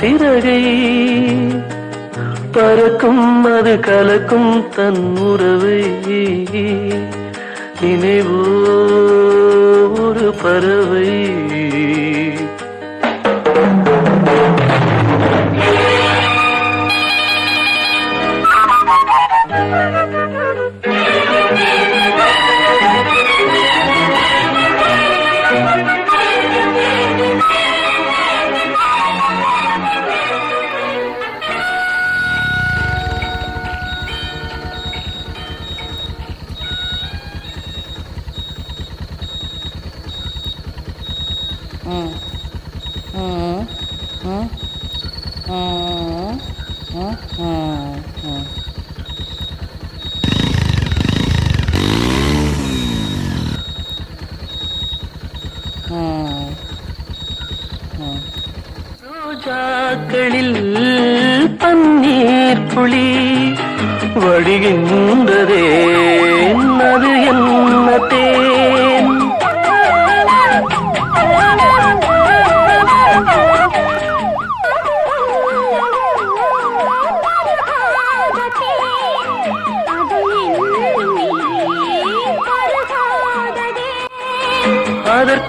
சிறகை. பறக்கும் அது கலக்கும் தன் உறவை. நினைவோ ஒரு பறவை. 嗯。嗯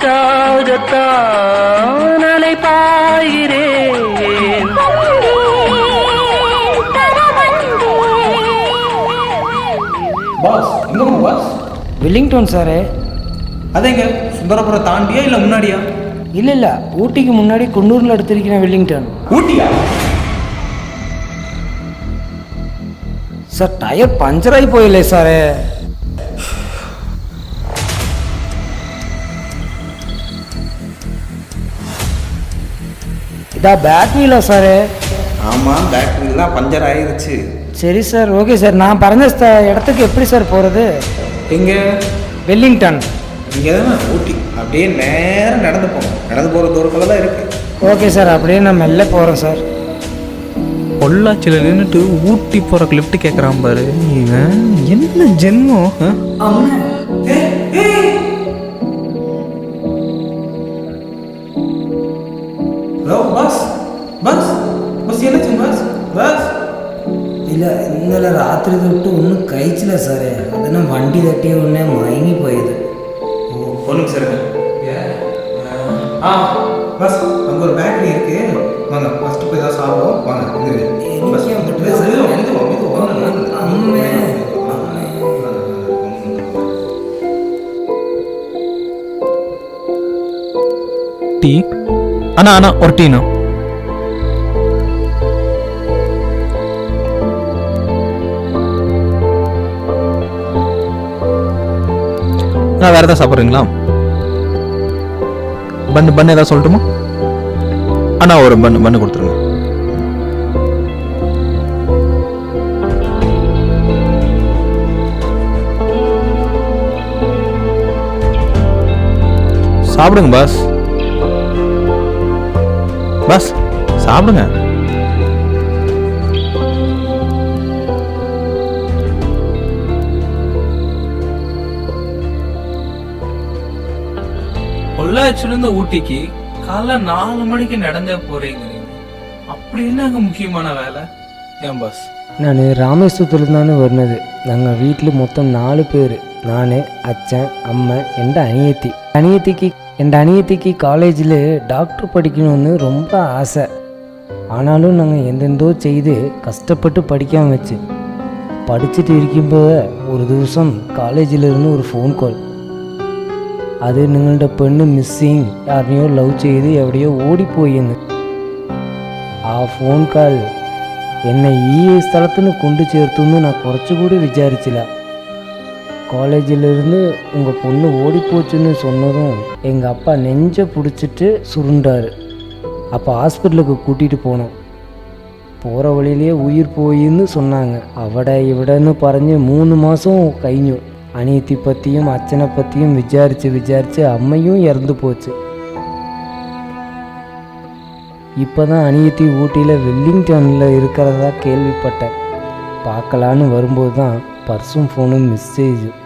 அதற்காகத்தான் அலை பாயிரேன் பாஸ் எங்கம்மா பாஸ்? வெல்லிங்டன் சாரே. அதேங்க சுந்தரபுரம் தாண்டியா இல்லை முன்னாடியா? இல்லை இல்லை ஊட்டிக்கு முன்னாடி குன்னூரில் எடுத்திருக்கிறேன் வெல்லிங்டன். ஊட்டியா? சார் டயர் பஞ்சர் ஆகி போயில்லை சாரே. இதா பேட்டரியில சாரே? ஆமாம் பேட்டரிலாம் பஞ்சர் ஆயிருச்சு. சரி சார் ஓகே சார். நான் பறந்த இடத்துக்கு எப்படி சார் போகிறது எங்கே? வெல்லிங்டன். இங்கே தானே ஊட்டி. அப்படியே நேரம் நடந்து போங்க நடந்து போகிற தூரத்தில் தான் இருக்குது ஓகே சார் அப்படியே நான் மெல்ல போகிறேன் சார். பொள்ளாச்சியில் நின்றுட்டு ஊட்டி போகிறக்கு லிஃப்ட் கேட்குறான் பாரு. இவன் என்ன ஜென்மம்? ஹலோ பாஸ் ഇല്ല ഇന്നലെ രാത്രി തൊട്ട് ഒന്നും കഴിച്ചില്ല സാറേ. അതിനെ വണ്ടി തട്ടിയ ഉടനെ മയങ്ങിപ്പോയത് ஒன்றும் சரிங்க ஆ பஸ் அங்கே ஒரு பேக்கரி இருக்கு வாங்க ஃபஸ்ட்டு போய் ஏதாவது சாப்பிடுவோம் வாங்க டீ அண்ணா அண்ணா ஒரு டீண்ணா நான் வேறு எதாவது சாப்பிட்றீங்களா? பண்ணு பண்ணு ஏதாவது சொல்லட்டுமா? அண்ணா ஒரு பண்ணு பண்ணு கொடுத்துருங்க. சாப்பிடுங்க பாஸ். பாஸ் சாப்பிடுங்க. பொள்ளாச்சிலிருந்து ஊட்டிக்கு காலை நாலு மணிக்கு நடந்தே போறீங்க அப்படி என்னங்க முக்கியமான வேலை? ஏன் பாஸ் நான் ராமேஸ்வரத்துலேருந்து தானே வருனது. நாங்கள் வீட்டில் மொத்தம் நாலு பேர். நான் அச்சன் அம்மா என் அணியத்தி அனியத்திக்கு என் அணியத்திக்கு காலேஜில் டாக்டர் படிக்கணும்னு ரொம்ப ஆசை. ஆனாலும் நாங்கள் எந்தெந்தோ செய்து கஷ்டப்பட்டு படிக்காம வச்சு. படிச்சுட்டு இருக்கும்போது ஒரு திவசம் காலேஜிலிருந்து ஒரு ஃபோன் கால் അത് നിങ്ങളുടെ പെണ്ണ് മിസ്സിങ് ആരെയോ ലവ് ചെയ്ത് എവിടെയോ ഓടിപ്പോയിന്ന് ആ ഫോൺ കാൽ എന്നെ ഈ സ്ഥലത്തിന് കൊണ്ടു ചേർത്തുന്ന് நான் കുറച്ചുകൂടി വിചാരിച്ചില്ല காலேஜிலிருந்து உங்கள் பொண்ணு ஓடிப்போச்சுன்னு சொன்னதும் எங்கள் அப்பா நெஞ்சை பிடிச்சிட்டு சுருண்டார் அப்போ ஹாஸ்பிட்டலுக்கு கூட்டிகிட்டு போனோம் போகிற വഴിയിലേ ഉയിർ പോയിന്ന് சொன்னாங்க അവിടെ ഇവിടെന്ന് പറഞ്ഞ് മൂന്ന് മാസം കഴിഞ്ഞു அனியத்தை பற்றியும் அச்சனை பற்றியும் விசாரித்து விசாரித்து அம்மையும் இறந்து போச்சு. இப்போ தான் அனியத்தி ஊட்டியில் வெல்லிங்டனில் இருக்கிறதா கேள்விப்பட்டேன். பார்க்கலான்னு வரும்போது தான் பர்ஸும் ஃபோனும் மிஸ்ஸேஜும்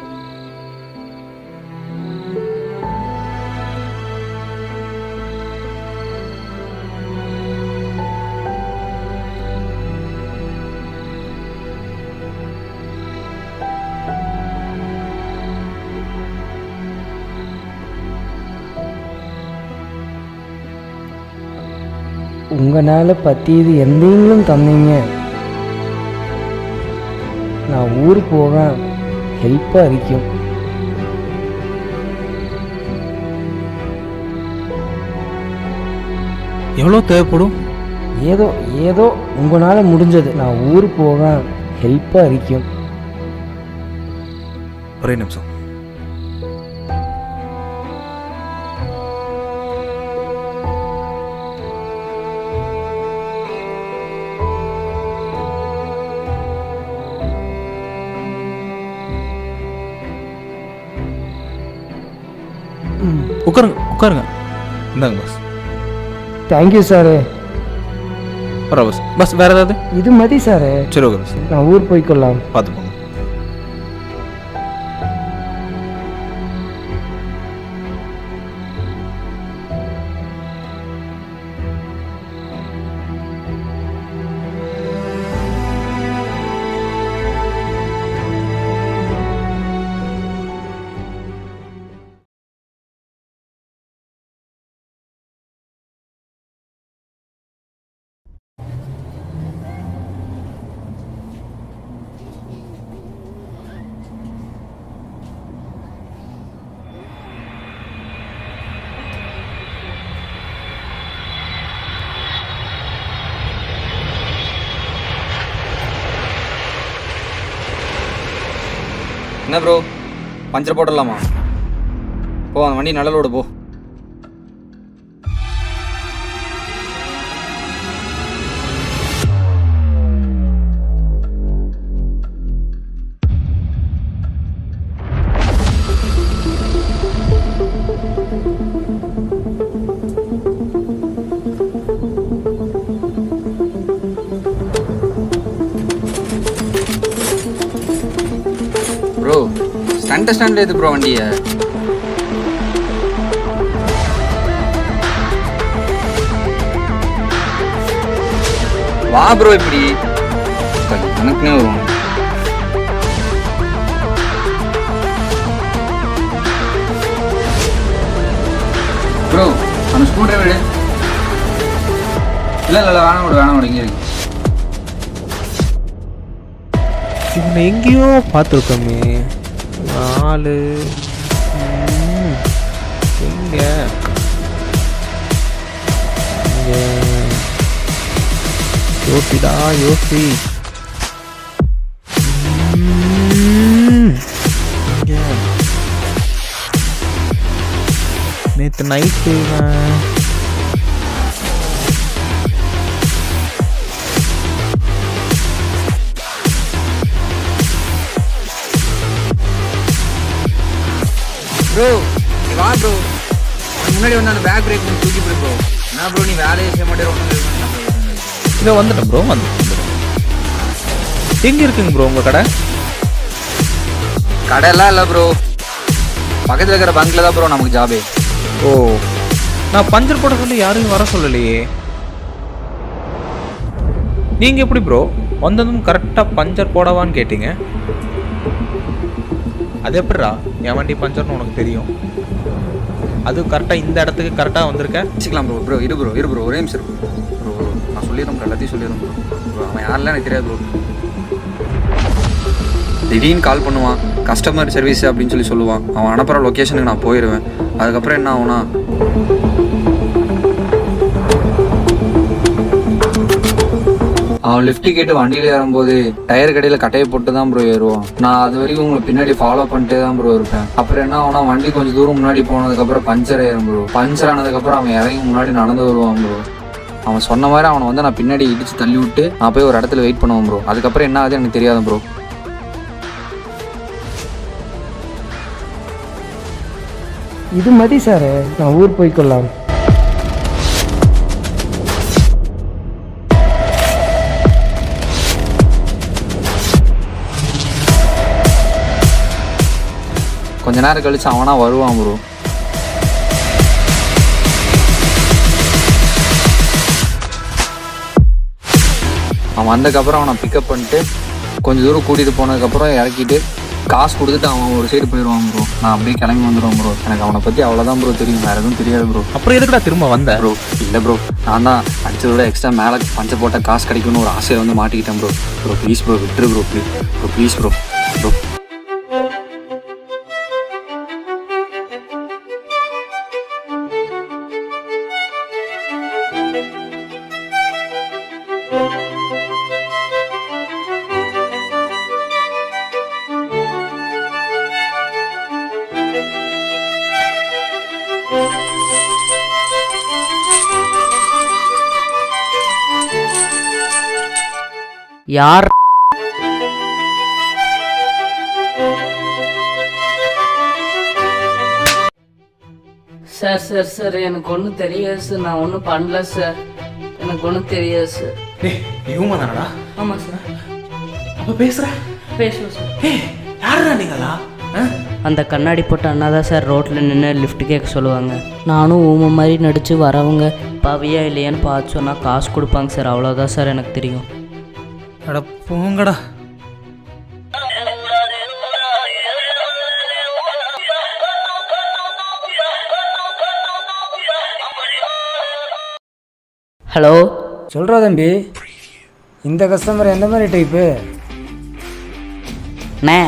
உங்களால் பற்றியது எந்தைங்களும் தந்தீங்க. நான் ஊர் போக ஹெல்ப்பாக இருக்கும். எவ்வளோ தேவைப்படும்? ஏதோ ஏதோ உங்களால் முடிஞ்சது. நான் ஊர் போக ஹெல்ப்பாக இருக்கும். ஒரே நிமிஷம். உட்காருங்க உட்காருங்க. இந்தாங்க பஸ் தேங்க்யூ சாரு பரவா பஸ் பஸ் வேற ஏதாவது? இது மதி சாரு சரி ஓகே பஸ் நான் ஊர் போய்க்கொள்ளலாம். பார்த்து என்ன ப்ரோ பஞ்சர் போட்டுடலாமா? போ அந்த வண்டி நல்ல லோடு போ. ஸ்டண்ட் ஸ்டாண்ட் எது ப்ரோ வண்டியை? வா ப்ரோ இப்படி. எனக்குன்னே வரும் ப்ரோ அந்த ஸ்க்ரூ டிரைவர் இல்லை இல்லை இல்லை வேணாம் விடு வேணாம் விடு இங்கே இருக்கு. இவனை எங்கேயோ பார்த்துருக்கோமே. நாலு. ம், எங்க? யோசிடா யோசி நேற்று நைட்டு ப்ரோ வா ப்ரோ முன்னாடி வந்து அந்த பேக் பிரேக் தூக்கி போடு ப்ரோ என்ன ப்ரோ நீ வேலையை செய்ய மாட்டே ஒன்றும் இதோ வந்துட்டேன் ப்ரோ வந்து எங்க இருக்குங்க ப்ரோ உங்க கடை? கடையெல்லாம் இல்லை ப்ரோ பக்கத்தில் இருக்கிற பங்க்ல தான் ப்ரோ நமக்கு ஜாபே ஓ நான் பஞ்சர் போட சொல்லி யாரும் வர சொல்லலையே. நீங்க எப்படி ப்ரோ வந்ததும் கரெக்டா பஞ்சர் போடவான்னு கேட்டீங்க. அது எப்படிடா? என் வண்டி பஞ்சர்னு உனக்கு தெரியும். அது கரெக்டாக இந்த இடத்துக்கு கரெக்டாக வந்திருக்க? வச்சுக்கலாம் ப்ரோ ப்ரோ இரு ப்ரோ இரு ப்ரோ ஒரே நிமிஷம் ப்ரோ ப்ரோ நான் சொல்லிடுறேன் எல்லாத்தையும் சொல்லிடுறேன் ப்ரோ ப்ரோ அவன் யாரெல்லாம் எனக்கு தெரியாது ப்ரோ திடீர்னு கால் பண்ணுவான் கஸ்டமர் சர்வீஸ் அப்படின்னு சொல்லி சொல்லுவான். அவன் அனுப்புகிற லொக்கேஷனுக்கு நான் போயிடுவேன் அதுக்கப்புறம் என்ன ஆகுனா அவன் லிஃப்ட் கேட்டு வண்டியில ஏறும்போது டயர் கடையில் கட்டையை போட்டு தான் ப்ரோ ஏறுவான். நான் அது வரைக்கும் உங்களை பின்னாடி ஃபாலோ பண்ணிட்டே தான் ப்ரோ இருப்பேன். அப்புறம் என்ன ஆகுனா வண்டி கொஞ்சம் தூரம் முன்னாடி போனதுக்கப்புறம் பஞ்சர் ஏறும் ப்ரோ பஞ்சர் ஆனதுக்கப்புறம் அவன் இறங்கி முன்னாடி நடந்து வருவான் ப்ரோ அவன் சொன்ன மாதிரி அவனை வந்து நான் பின்னாடி இடிச்சு தள்ளி விட்டு நான் போய் ஒரு இடத்துல வெயிட் பண்ணுவேன் ப்ரோ அதுக்கப்புறம் என்ன ஆகுது எனக்கு தெரியாது ப்ரோ இது மதி சார் நான் ஊர் போய்க்கொள்ளலாம். கொஞ்ச நேரம் கழிச்சு அவனா வருவான் ப்ரோ அவன் வந்ததுக்கப்புறம் அவனை பிக்கப் பண்ணிட்டு கொஞ்சம் தூரம் கூட்டிகிட்டு போனதுக்கப்புறம் இறக்கிட்டு காசு கொடுத்துட்டு அவன் ஒரு சைடு போயிடுவான் ப்ரோ நான் அப்படியே கிளம்பி வந்துடுவேன் ப்ரோ எனக்கு அவனை பற்றி அவ்வளோதான் ப்ரோ தெரியும். வேறு எதுவும் தெரியாது ப்ரோ அப்புறம் எதுக்குடா திரும்ப வந்த? ப்ரோ இல்லை ப்ரோ நான் தான் அடிச்சதை விட எக்ஸ்ட்ரா மேலே பஞ்ச போட்ட காசு கிடைக்கும்னு ஒரு ஆசையில் வந்து மாட்டிக்கிட்டேன் ப்ரோ ப்ரோ ப்ளீஸ் ப்ரோ விட்டுரு bro please bro please bro bro யார்? சார் சார் சார் எனக்கு ஒன்றும் தெரியாது சார் நான் ஒன்றும் பண்ணல சார் எனக்கு ஒன்றும் தெரியாது சார் டேய் இவங்க தானடா? ஆமாம் சார் அப்போ பேசுற. பேசுவோம் சார் ஏய் யாருடா நீங்களா ஆ? அந்த கண்ணாடி போட்ட அண்ணா தான் சார் ரோட்டில் நின்று லிஃப்ட் கேட்க சொல்லுவாங்க. நானும் ஊமை மாதிரி நடித்து வரவங்க பாவியா இல்லையான்னு பார்த்து சொன்னால் காசு கொடுப்பாங்க சார் அவ்வளோதான் சார் எனக்கு தெரியும். அட போங்கடா ஹலோ சொல்கிறா தம்பி. இந்த கஸ்டமர் எந்த மாதிரி டைப்பு அண்ணே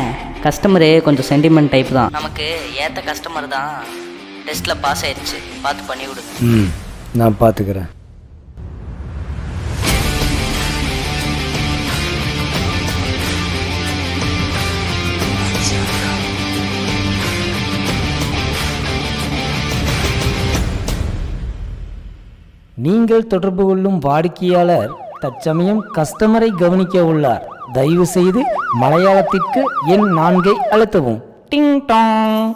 கஸ்டமரு கொஞ்சம் சென்டிமெண்ட் டைப் தான். நமக்கு ஏற்ற கஸ்டமர் தான் டெஸ்ட்டில் பாஸ் ஆயிடுச்சு பார்த்து பண்ணி விடுங்க ம் நான் பார்த்துக்கிறேன். நீங்கள் தொடர்பு கொள்ளும் வாடிக்கையாளர் தற்சமயம் கஸ்டமரை கவனிக்க உள்ளார். தயவு செய்து மலையாளத்திற்கு எண் நான்கை அழுத்தவும். Ding dong.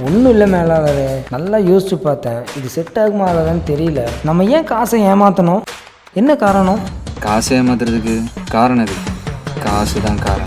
ஒன்றும் இல்லை மேலாளரே. நல்லா யோசிச்சு பார்த்தேன். இது செட் ஆகுமா ஆகாதான்னு தெரியல. நம்ம ஏன் காசை ஏமாற்றணும் என்ன காரணம்? காசு ஏமாத்துறதுக்கு காரணம் இருக்கு காசு தான் காரணம்